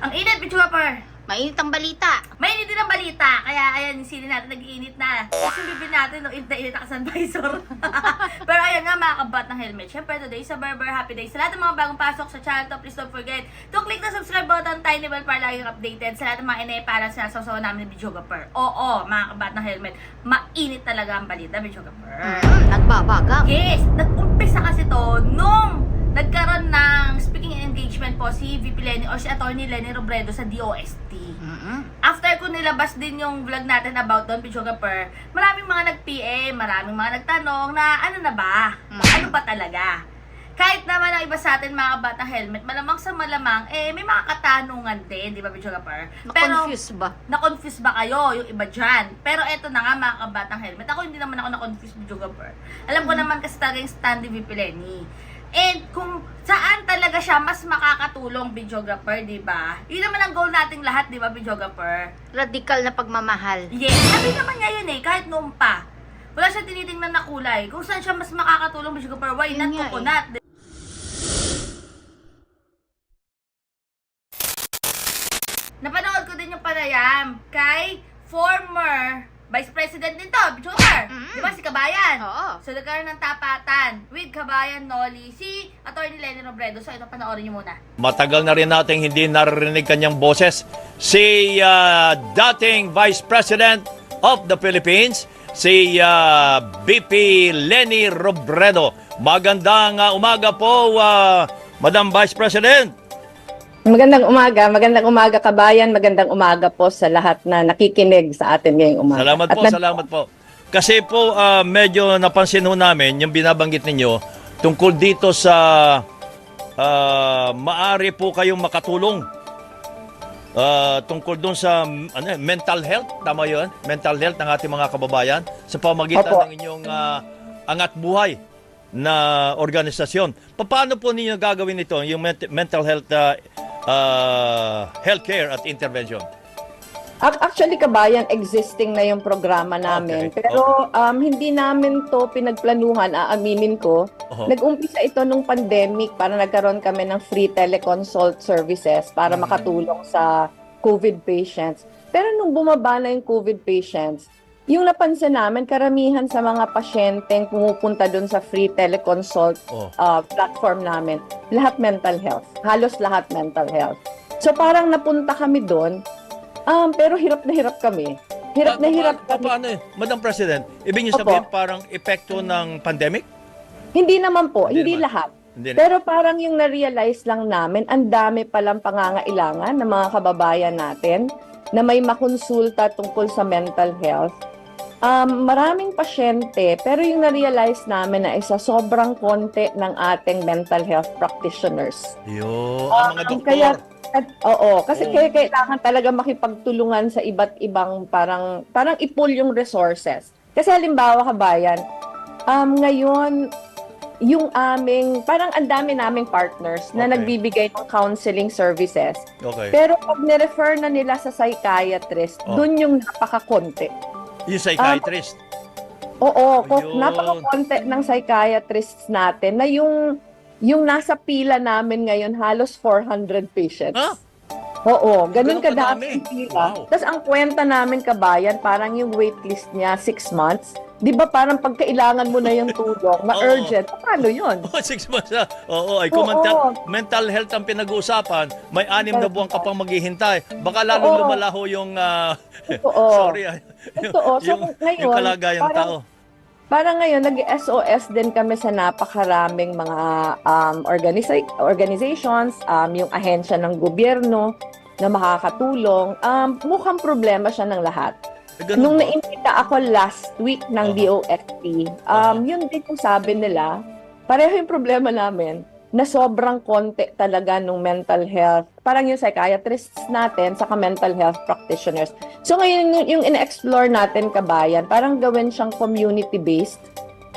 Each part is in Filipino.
Ang init, Pichupper! Mainit ang balita. Mainit din ang balita, kaya ayan, yung sili natin nag-iinit na. Kasi yung bibig natin, no, init na init ang visor. Pero ayan nga, mga kabat ng helmet. Siyempre, today sa Berber Happy Day. Sa lahat ng mga bagong pasok sa channel to, please don't forget to click the subscribe button, tiny bell para laging updated. Sa lahat ng mga inay parang sinasawasawa namin ni Bijogaper. Oo, mga kabat ng helmet, mainit talaga ang balita, Bijogaper. Mm, nagbabagang. Yes, nag-umpisa kasi to nung nagkaroon ng speaking engagement po si VP Lenny or si Attorney Lenny Robredo sa DOST. Mm-mm. After ko nilabas din yung vlog natin about Don Pichuga Per, maraming mga nag-PM, maraming mga nagtanong na ano na ba? Mm. Ano ba talaga? Kahit naman ang iba sa atin mga kabata helmet, malamang sa malamang, eh may mga katanungan din, di ba Pichuga Per? Na-confuse ba? na-confuse ba kayo, yung iba dyan? Pero eto na nga mga kabatang helmet. Ako hindi naman ako na-confuse with Jogapur. Alam ko naman kasi talaga yung stand ni VP Lenny. And kung saan talaga siya mas makakatulong videographer, di ba? Yun naman ang goal nating lahat, di ba, videographer? Radikal na pagmamahal. Yes, sabi naman niya yun eh, kahit noon pa. Wala siya tinitingnan na kulay. Kung saan siya mas makakatulong videographer, why Yun not nga eh. coconut? Napanood ko din yung panayam kay former Vice President din to, Bichugar. Mm. Di ba si Kabayan? Oo. So, nagkaroon ng tapatan with Kabayan Noli, si Atty. Lenny Robredo. So, ito, panoorin niyo muna. Matagal na rin nating hindi naririnig kanyang boses. Si ah, dating Vice President of the Philippines, si ah, BP Lenny Robredo. Magandang ah, umaga po, ah, Madam Vice President. Magandang umaga, magandang umaga kabayan, magandang umaga po sa lahat na nakikinig sa atin ngayong umaga. Salamat At po, nan- salamat po. Kasi po ah, medyo napansin ho namin yung binabanggit ninyo tungkol dito sa ah, maari po kayong makatulong ah, tungkol doon sa ano, mental health, tama yun? Mental health ng ating mga kababayan sa pamagitan Opo. ng inyong ah, angat buhay na organisasyon. Paano po ninyo gagawin ito, yung ment- mental health ah, ah, healthcare at intervention? Ac- Actually kabayan, existing na yung programa namin. Okay, Pero um, hindi namin to pinagplanuhan, aaminin ko. Oho. Nag-umpisa ito nung pandemic para nagkaroon kami ng free teleconsult services para Mm. makatulong sa COVID patients. Pero nung bumaba na yung COVID patients, yung napansin namin, karamihan sa mga pasyenteng pumupunta dun sa free teleconsult Oh. uh, platform namin, lahat mental health. Halos lahat mental health. So parang napunta kami doon, um, pero hirap na hirap kami. Hirap na Pa- hirap pa- kami. Paano eh? Madam President, ibig niyo Opo. sabihin parang epekto ng pandemic? Hindi naman po, Hindi hindi, naman. lahat. Hindi na. Pero parang yung na-realize lang namin, ang dami palang pangangailangan ng mga kababayan natin na may makonsulta tungkol sa mental health. Um, maraming pasyente, pero yung na-realize namin na isa sobrang konti ng ating mental health practitioners. Yo, ang mga Um, doktor. kaya, at, oo, kasi Oo. kaya kailangan talaga makipagtulungan sa iba't ibang parang parang i-pull yung resources. Kasi halimbawa kabayan, um, ngayon yung aming parang ang dami naming partners na Okay. nagbibigay ng counseling services. okay. Pero pag ni-refer na nila sa psychiatrist, Oh. dun yung napakakonti. Yung psychiatrist. Oo, ko, Ayun. napaka-konti ng psychiatrists natin na yung yung nasa pila namin ngayon halos 400 patients. Ha? Oo, ganun kadami ang pila. Wow. Tapos ang kwenta namin kabayan, parang yung waitlist niya 6 months. 'Di ba parang pag kailangan mo na yung tulong, ma-urgent, paano 'yun? Oh, six months na. Oo, ay Oo. kung mental, mental health ang pinag-uusapan, may anim na buwan ka pang maghihintay. Baka lalo Oo. lumalaho yung, ah, Totoo. sorry, ah, yung, Totoo. So, yung, ngayon, yung kalagayang parang- tao. Parang ngayon, nag-SOS din kami sa napakaraming mga um, organisa- organizations, um, yung ahensya ng gobyerno na makakatulong. Um, mukhang problema siya ng lahat. Eh, ganun Nung ba? naimbita ako last week ng Aha. DOST, um, yun din yung sabi nila, pareho yung problema namin na sobrang konti talaga ng mental health. Parang yung psychiatrists natin saka mental health practitioners. So ngayon yung, in-explore natin kabayan, parang gawin siyang community-based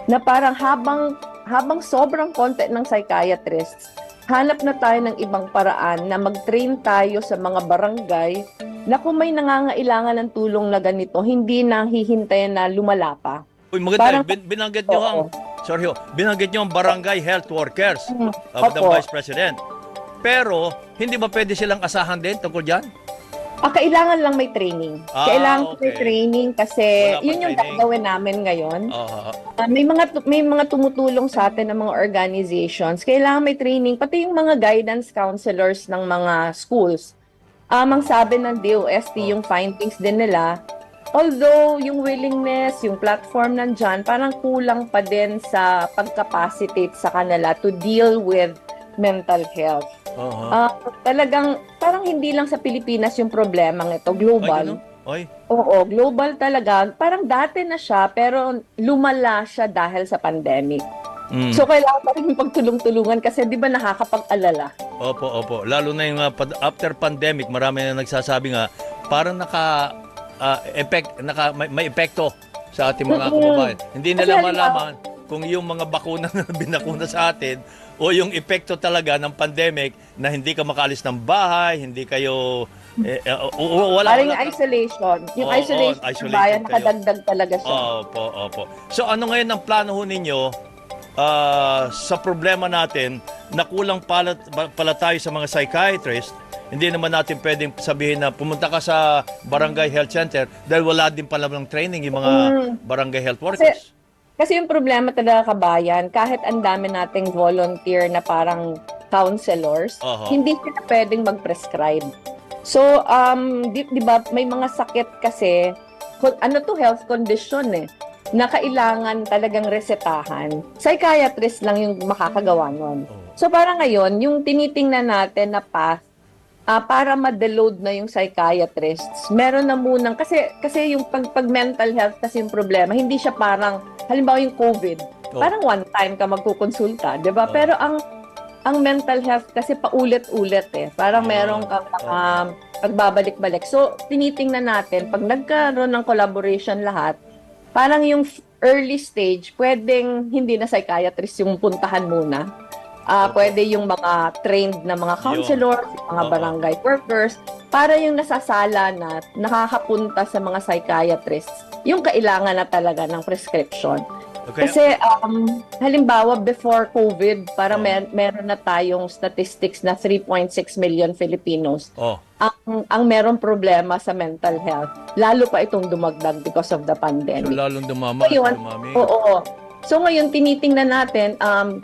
na parang habang habang sobrang konti ng psychiatrists, hanap na tayo ng ibang paraan na mag-train tayo sa mga barangay na kung may nangangailangan ng tulong na ganito, hindi na hihintayin na lumala pa. Uy, maganda. parang- bin, binanggit nyo ang. Sorry binanggit nyo ang barangay health workers Mm, of the opo. Vice President. Pero, hindi ba pwede silang asahan din tungkol dyan? Ah, kailangan lang may training. Ah, kailangan may okay. training kasi Wala pa yun yung training. gagawin namin ngayon. Oo. Ah, may mga tu- may mga tumutulong sa atin ng mga organizations. Kailangan may training pati yung mga guidance counselors ng mga schools. Um, ang sabi ng DOST yung findings din nila. Although yung willingness, yung platform nandyan, parang kulang pa din sa pagcapacitate sa kanila to deal with mental health. Oo. Ah, talagang parang hindi lang sa Pilipinas yung problema ito, Ay, global. Ay, Oo, global talaga. Parang dati na siya, pero lumala siya dahil sa pandemic. mm. So, kailangan pa rin yung pagtulong-tulungan kasi di ba nakakapag-alala? Opo, opo. Lalo na yung uh, after pandemic, marami na nagsasabi nga, parang naka, ah, effect, naka may, may epekto sa ating mga kababayan. Hindi nila malaman kung yung mga bakuna na binakuna sa atin o yung epekto talaga ng pandemic na hindi ka makaalis ng bahay, hindi kayo eh, o- wala Parang wala- isolation. Yung Oo, isolation oo, sa isolated bayan, nakadagdag talaga siya. Opo, opo. So ano ngayon ang plano ho ninyo ah, sa problema natin na kulang pala, pala tayo sa mga psychiatrist? Hindi naman natin pwedeng sabihin na pumunta ka sa barangay health center dahil wala din pala ng training yung mga Mm. barangay health workers. Kasi yung problema talaga kabayan, kahit ang dami nating volunteer na parang counselors, Oho. hindi sila pwedeng mag-prescribe. So, um, di, di ba, may mga sakit kasi, ano to health condition eh, na kailangan talagang resetahan. Psychiatrist lang yung makakagawa nun. Oo. So, para ngayon, yung tinitingnan natin na path, ah, para ma-deload na yung psychiatrists, meron na munang, kasi, kasi yung pag, pag mental health kasi yung problema, hindi siya parang, halimbawa yung COVID, Oo. parang one time ka magkukonsulta, di ba? Oo. Pero ang ang mental health kasi paulit-ulit eh. Parang Oo. merong kang um, pagbabalik-balik. So, tinitingnan natin, pag nagkaroon ng collaboration lahat, parang yung early stage, pwedeng hindi na psychiatrist yung puntahan muna. Ah, Opo. pwede yung mga trained na mga counselors, yung mga barangay workers, para yung nasasala na nakakapunta sa mga psychiatrists, yung kailangan na talaga ng prescription. Okay? Kasi um, halimbawa before COVID, para Oo. mer- meron na tayong statistics na 3.6 million Filipinos oh, ang ang merong problema sa mental health. Lalo pa itong dumagdag because of the so pandemic. lalong dumama, Ayun. dumami. Oo. So ngayon tinitingnan natin um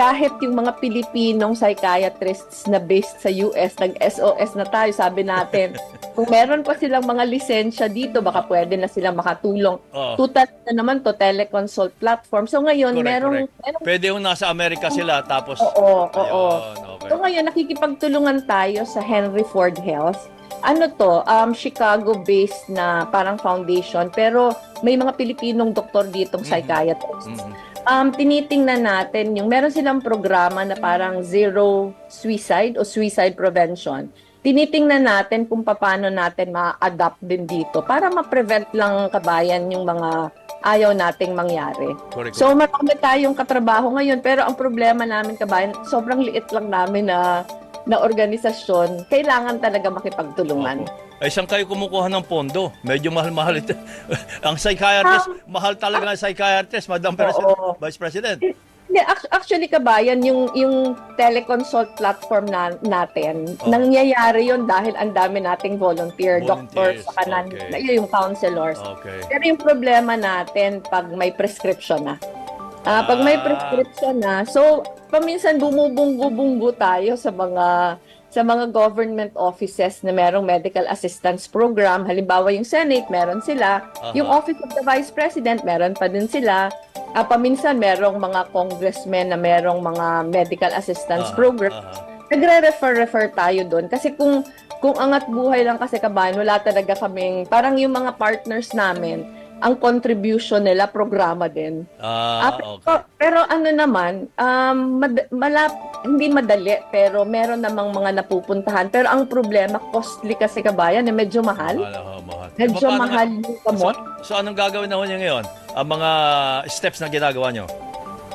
kahit yung mga Pilipinong psychiatrists na based sa US, nag-SOS na tayo, sabi natin, kung meron pa silang mga lisensya dito, baka pwede na silang makatulong. Oh. Tutat na naman to, teleconsult platform. So ngayon, Correct, merong, correct. merong Pwede yung nasa Amerika sila tapos Oo, oo. Ayun, okay. So ngayon, nakikipagtulungan tayo sa Henry Ford Health. Ano to, um, Chicago-based na parang foundation, pero may mga Pilipinong doktor ditong Mhm. psychiatrists. Mhm. Um, tinitingnan natin yung meron silang programa na parang zero suicide o suicide prevention. Tinitingnan natin kung paano natin ma-adapt din dito para ma-prevent lang kabayan yung mga ayaw nating mangyari. Correct. So marami tayong katrabaho ngayon pero ang problema namin kabayan, sobrang liit lang namin na na organisasyon, kailangan talaga makipagtulungan. Opo. Ay, saan kayo kumukuha ng pondo? Medyo mahal-mahal ito. ang psychiatrist, mahal talaga ang psychiatrist, Madam President. Vice President. Hindi, ac- actually kabayan, yung, yung teleconsult platform na, natin, Oh. nangyayari yon dahil ang dami nating volunteer, doctors, Volunteers, sa kanan, okay. yung counselors. Okay. Pero yung problema natin pag may prescription na. Ah, pag may Ah. prescription na, so paminsan bumubunggo-bunggo tayo sa mga sa mga government offices na merong medical assistance program. Halimbawa yung Senate, meron sila. Aha. Yung Office of the Vice President, meron pa din sila. Ah, paminsan merong mga congressmen na merong mga medical assistance Aha, program nagre-refer-refer tayo doon. Kasi kung, kung angat buhay lang kasi kabayan, wala talaga kaming, parang yung mga partners namin, ang contribution nila, programa din. Ah, Ah, pero, okay. pero ano naman, um, mad- malap, hindi madali, pero meron namang mga napupuntahan. Pero ang problema, costly kasi kabayan, eh, medyo mahal. Mahal, oh, mahal. Medyo Paano mahal nga- yung So, gamot. so, anong gagawin na niya ngayon? Ang mga steps na ginagawa nyo?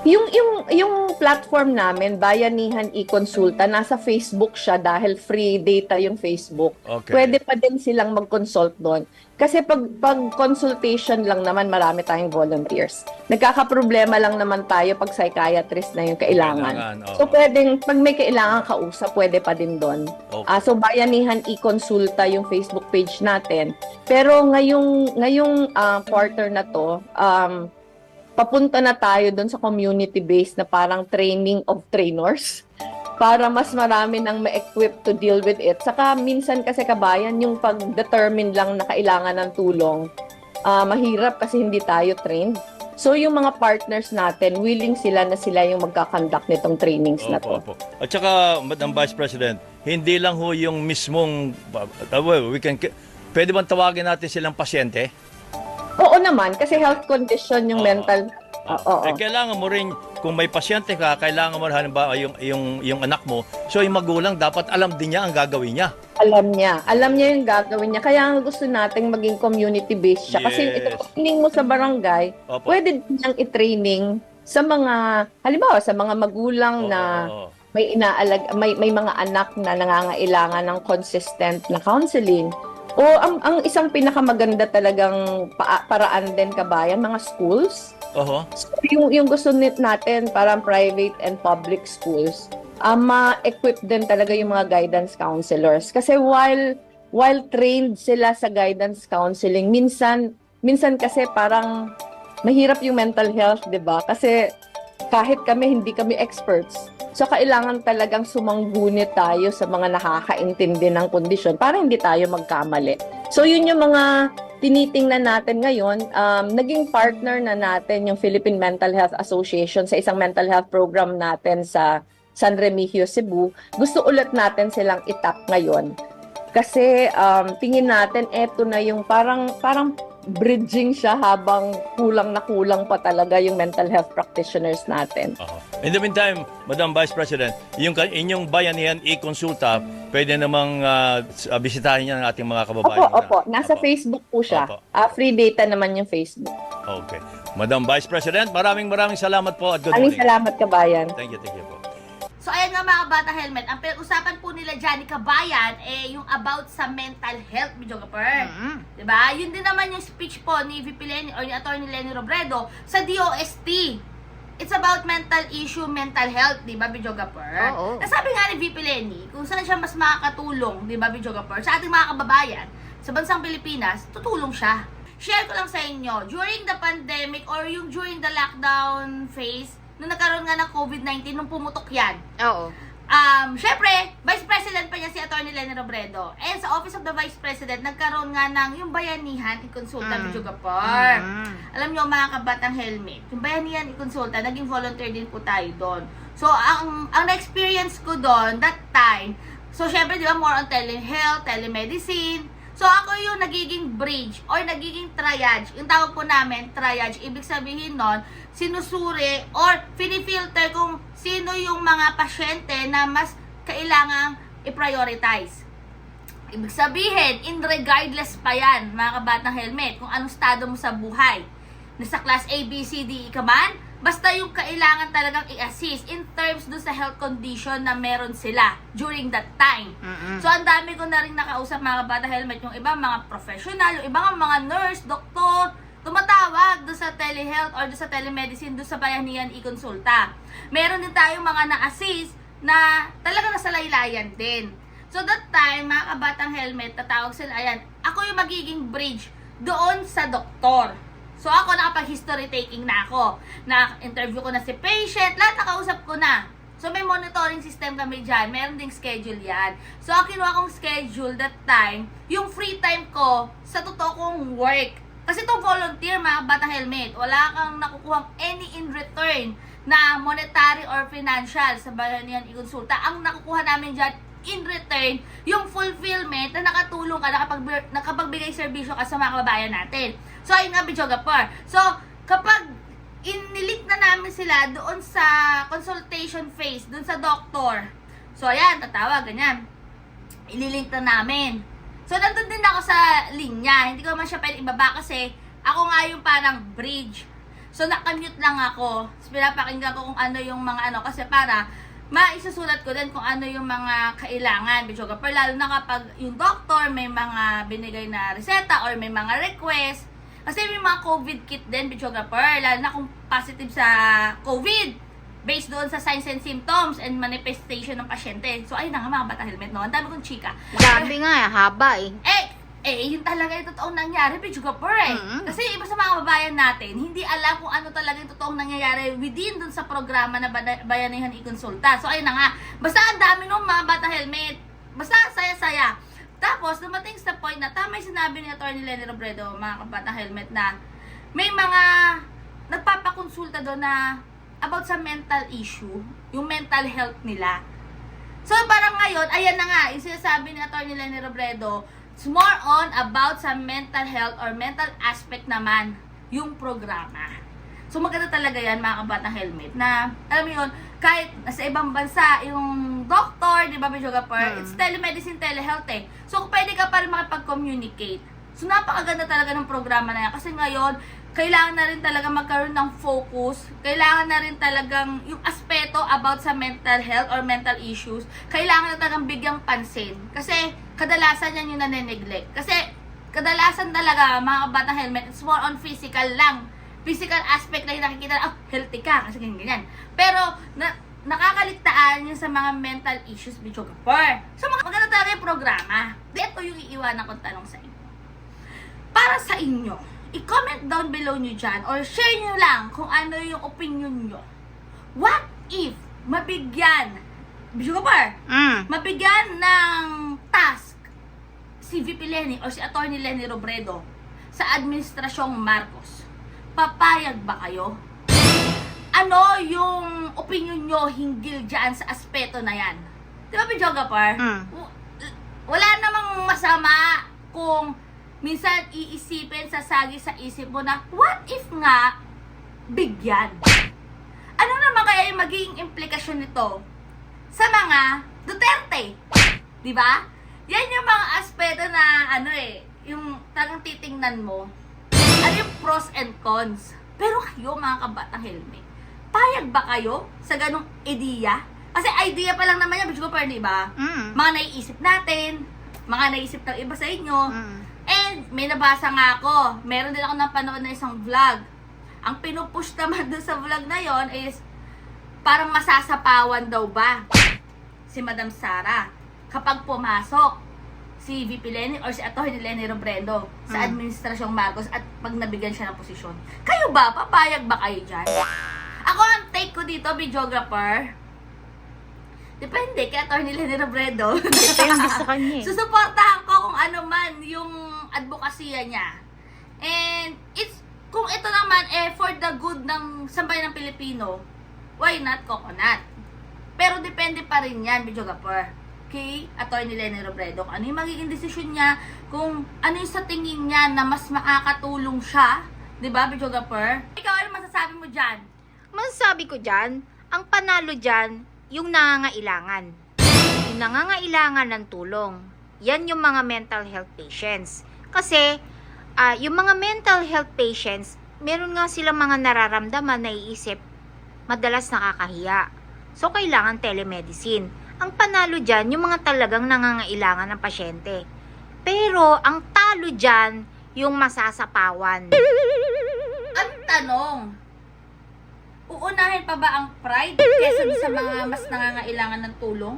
Yung yung yung platform namin, Bayanihan e-consulta, nasa Facebook siya dahil free data yung Facebook. Okay. Pwede pa din silang mag-consult doon. Kasi pag pag consultation lang naman marami tayong volunteers. Nagkakaproblema lang naman tayo pag psychiatrist na yung kailangan. Kailangan. So pwedeng pag may kailangan kausap, pwede pa din doon. Okay. Ah, so Bayanihan e-consulta yung Facebook page natin. Pero ngayong ngayong ah, quarter na to, um papunta na tayo doon sa community based na parang training of trainers para mas marami nang ma-equip to deal with it. Saka minsan kasi kabayan yung pag-determine lang na kailangan ng tulong, ah, mahirap kasi hindi tayo trained. So yung mga partners natin, willing sila na sila yung magkakandak nitong trainings na to. Opo, opo. At saka, Madam Vice President, hindi lang ho yung mismong, uh, we can, pwede bang tawagin natin silang pasyente? Oo naman, kasi health condition yung Oo. mental. Ah, Oo. Eh, kailangan mo rin, kung may pasyente ka, kailangan mo, halimbawa, yung, yung, yung anak mo, so yung magulang, dapat alam din niya ang gagawin niya. Alam niya. Alam niya yung gagawin niya. Kaya ang gusto nating maging community-based siya. Kasi Yes. ito, training mo sa barangay, Opo. pwede din niyang i-training sa mga, halimbawa, sa mga magulang na oo. may inaalag, may, may mga anak na nangangailangan ng consistent na counseling. O ang, ang isang pinakamaganda talagang pa, paraan din kabayan, mga schools. Oho. So, yung, yung gusto nit natin, parang private and public schools, um, ma-equip din talaga yung mga guidance counselors. Kasi while while trained sila sa guidance counseling, minsan minsan kasi parang mahirap yung mental health, 'di ba? Kasi kahit kami hindi kami experts. So kailangan talagang sumangguni tayo sa mga nakakaintindi ng kondisyon para hindi tayo magkamali. So yun yung mga tinitingnan natin ngayon. Um, naging partner na natin yung Philippine Mental Health Association sa isang mental health program natin sa San Remigio, Cebu. Gusto ulit natin silang itap ngayon. Kasi um, tingin natin eto na yung parang parang bridging siya habang kulang na kulang pa talaga yung mental health practitioners natin. Oho. In the meantime, Madam Vice President, yung inyong bayanihan e-consulta, pwede namang ah, bisitahin niya ng ating mga kababayan. Opo, opo. Nasa Opo. Facebook po siya. Opo. Ah, free data naman yung Facebook. Okay. Madam Vice President, maraming maraming salamat po at good Maraming morning. salamat kabayan. Thank you, thank you po. So ayan nga mga bata helmet, ang pinag-usapan po nila Johnny Kabayan eh yung about sa mental health, Bidyo Kapar. Mm. Diba? Yun din naman yung speech po ni VP Lenny or ni Attorney Lenny Robredo sa DOST. It's about mental issue, mental health, di ba, Bidyo Kapar? Oo. Nasabi nga ni VP Lenny, kung saan siya mas makakatulong, di ba, Bidyo Kapar, sa ating mga kababayan, sa bansang Pilipinas, tutulong siya. Share ko lang sa inyo, during the pandemic or yung during the lockdown phase, nung nagkaroon nga ng COVID-19, nung pumutok yan, Oo. Um, syempre, Vice President pa niya si Attorney Lenny Robredo. And sa Office of the Vice President, nagkaroon nga ng yung bayanihan i-consulta Mm. Jugapar. Mm. Alam niyo mga kabatang helmet, yung bayanihan i-consulta, naging volunteer din po tayo doon. So, ang ang na-experience ko doon, that time, so syempre, di ba, more on telehealth, telemedicine. So, ako yung nagiging bridge or nagiging triage. Yung tawag po namin, triage. Ibig sabihin nun, sinusuri or finifilter kung sino yung mga pasyente na mas kailangang i-prioritize. Ibig sabihin, in regardless pa yan, mga kabatang helmet, kung anong estado mo sa buhay. Nasa class A, B, C, D, E ka man, basta yung kailangan talagang i-assist in terms do sa health condition na meron sila during that time. Mm-mm. So, ang dami ko na rin nakausap mga kabata helmet, yung iba mga professional, yung iba nga mga nurse, doktor, tumatawag doon sa telehealth or doon sa telemedicine, doon sa bayanihan i-consulta. Meron din tayong mga na-assist na talaga nasa laylayan din. So that time, mga kabatang helmet, tatawag sila, ayan, ako yung magiging bridge doon sa doktor. So ako nakapag-history taking na ako. Na-interview ko na si patient, lahat nakausap ko na. So may monitoring system kami dyan, meron ding schedule yan. So ang kinuha kong schedule that time, yung free time ko sa totoo kong work. Kasi to volunteer mga batang helmet, wala kang nakukuhang any in return na monetary or financial sa bayanihan i-consulta. Ang nakukuha namin dyan in return, yung fulfillment na nakatulong ka, nakapag, nakapagbigay serbisyo ka sa mga kababayan natin. So, ayun nga, Bichogapur. So, kapag inilink na namin sila doon sa consultation phase, doon sa doctor. So, ayan, tatawag, ganyan. Ililink na namin. So, nandun din ako sa linya. Hindi ko man siya pwede ibaba kasi ako nga yung parang bridge. So, nakamute lang ako. So, pinapakinggan ko kung ano yung mga ano. Kasi para, maisusulat ko din kung ano yung mga kailangan, videographer. Lalo na kapag yung doctor may mga binigay na reseta or may mga request. Kasi may mga COVID kit din, videographer. Lalo na kung positive sa COVID. Based doon sa signs and symptoms and manifestation ng pasyente. So, ayun na nga mga bata helmet, no? Ang dami kong chika. Grabe nga, haba eh. Eh, eh, yun talaga yung totoong nangyari, Pichugapur eh. Mm. Kasi iba sa mga babayan natin, hindi alam kung ano talaga yung totoong nangyayari within dun sa programa na Bayanihan i-consulta. So, ayun na nga. Basta ang dami nung mga bata helmet. Basta saya-saya. Tapos, dumating sa point na tama yung sinabi ni Atty. Lenny Robredo, mga kabata helmet, na may mga nagpapakonsulta doon na about sa mental issue, yung mental health nila. So, parang ngayon, ayan na nga, yung sinasabi ni Atty. Lenny Robredo, it's more on about sa mental health or mental aspect naman yung programa. So, maganda talaga yan, mga kabatang helmet, na, alam mo yun, kahit nasa ibang bansa, yung doctor, di ba, Bijogapur, Hmm. it's telemedicine, telehealth eh. So, pwede ka pa rin makipag-communicate. So, napakaganda talaga ng programa na yan. Kasi ngayon, kailangan na rin talaga magkaroon ng focus. Kailangan na rin talagang yung aspeto about sa mental health or mental issues, kailangan na talagang bigyang pansin. Kasi kadalasan yan yung nane-neglect. Kasi kadalasan talaga mga kabatang helmet, it's more on physical lang. Physical aspect na yung nakikita, oh, healthy ka, kasi ganyan, ganyan. Pero, na, nakakaligtaan yung sa mga mental issues, bitch, kapar. So, mga maganda talaga yung programa. Ito yung iiwanan kong tanong sa inyo para sa inyo, i-comment down below nyo dyan or share nyo lang kung ano yung opinion nyo. What if mabigyan, Kapar, Mm. mabigyan ng task si VP Lenny or si Atty. Lenny Robredo sa Administrasyong Marcos, papayag ba kayo? Ano yung opinion nyo hinggil dyan sa aspeto na yan? Di ba, Bisyo Kapar? Mm. Wala namang masama kung minsan iisipin, sasagi sa isip mo na, what if nga, bigyan? Ano naman kaya yung magiging implikasyon nito sa mga Duterte? Di ba? Yan yung mga aspeto na, ano eh, yung talagang titingnan mo. Pros and cons? Pero kayo, mga kabatang helmet, payag ba kayo sa ganong ideya? Kasi idea pa lang naman yan, ko pa, di ba? Mm. mga naiisip natin, mga naisip ng iba sa inyo. Mm. And may nabasa nga ako, meron din ako napanood na isang vlog. Ang pinupush naman doon sa vlog na yon is parang masasapawan daw ba si Madam Sara kapag pumasok si VP Lenny or si Atty. Lenny Robredo sa Mm. Administrasyong Marcos at pag nabigyan siya ng posisyon. Kayo ba? Papayag ba kayo dyan? Ako ang take ko dito, videographer. Depende kay Atty. Lenny Robredo. Depende sa kanya eh. Susuportahan ko kung ano man yung advokasya niya. And it's kung ito naman eh for the good ng sambayan ng Pilipino, why not coconut? Pero depende pa rin yan, Bidyo Gapur. Kay Atty. Lenny Robredo, ano yung magiging desisyon niya, kung ano yung sa tingin niya na mas makakatulong siya, di ba, Bidyo Gapur? Ikaw, ano masasabi mo dyan? Masasabi ko dyan, ang panalo dyan, yung nangangailangan. Yung nangangailangan ng tulong. Yan yung mga mental health patients. Kasi, ah, yung mga mental health patients, meron nga silang mga nararamdaman na iisip, madalas nakakahiya. So, kailangan telemedicine. Ang panalo dyan, yung mga talagang nangangailangan ng pasyente. Pero, ang talo dyan, yung masasapawan. Ang tanong, uunahin pa ba ang pride kesa sa mga mas nangangailangan ng tulong?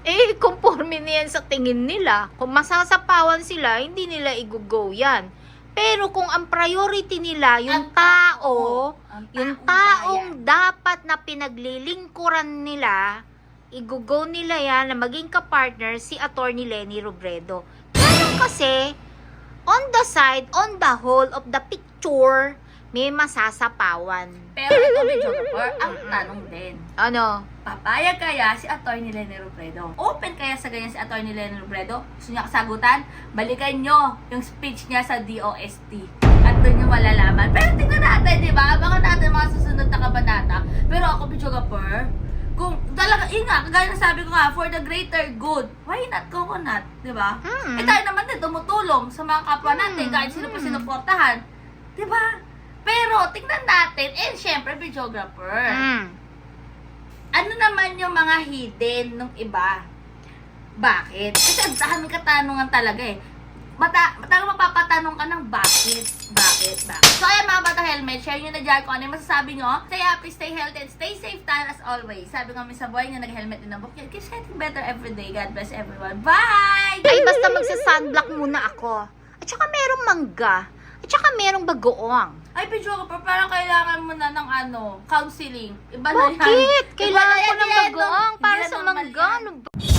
Eh, conforme na yan sa tingin nila. Kung masasapawan sila, hindi nila i-go yan. Pero kung ang priority nila, yung Ang tao, ang yung taong taong bayan. dapat na pinaglilingkuran nila, i-go nila yan na maging kapartner si Attorney Lenny Robredo. Kaya kasi, on the side, on the whole of the picture, may masasapawan. Pero ito, Medyo Gapor, ang tanong din. Ano? Papayag kaya si Atty. Lenny Robredo? Open kaya sa ganyan si Atty. Lenny Robredo? Gusto niya kasagutan? Balikan nyo yung speech niya sa DOST. At doon yung malalaman. Pero tingnan natin, di ba? Abangan natin mga susunod na kabanata. Pero ako, Medyo Gapor, kung talaga, yun nga, kagaya na sabi ko nga, for the greater good, why not coconut? Di ba? Hmm. Eh tayo naman din tumutulong sa mga kapwa natin, Hmm, kahit sino pa hmm. sinuportahan. Di ba? Pero, tingnan natin, and syempre, videographer. Mm. Ano naman yung mga hidden nung iba? Bakit? Kasi ang daming katanungan talaga eh. Mata, talagang mapapatanong ka ng bakit, bakit, bakit. So ayan mga bata helmet, share nyo na dyan kung ano yung masasabi nyo. Stay happy, stay healthy, and stay safe tayo as always. Sabi nga sa boy nga nag-helmet din ang book. Keeps getting better every day. God bless everyone. Bye! Ay, basta magsa-sunblock muna ako. At saka merong mangga. At saka merong bagoong. Ay, Pichuga, pero parang kailangan mo na ng ano, counseling. Iba na yan. Bakit? Kailangan na ko ng bagoong para na sa mangga. Ano ba?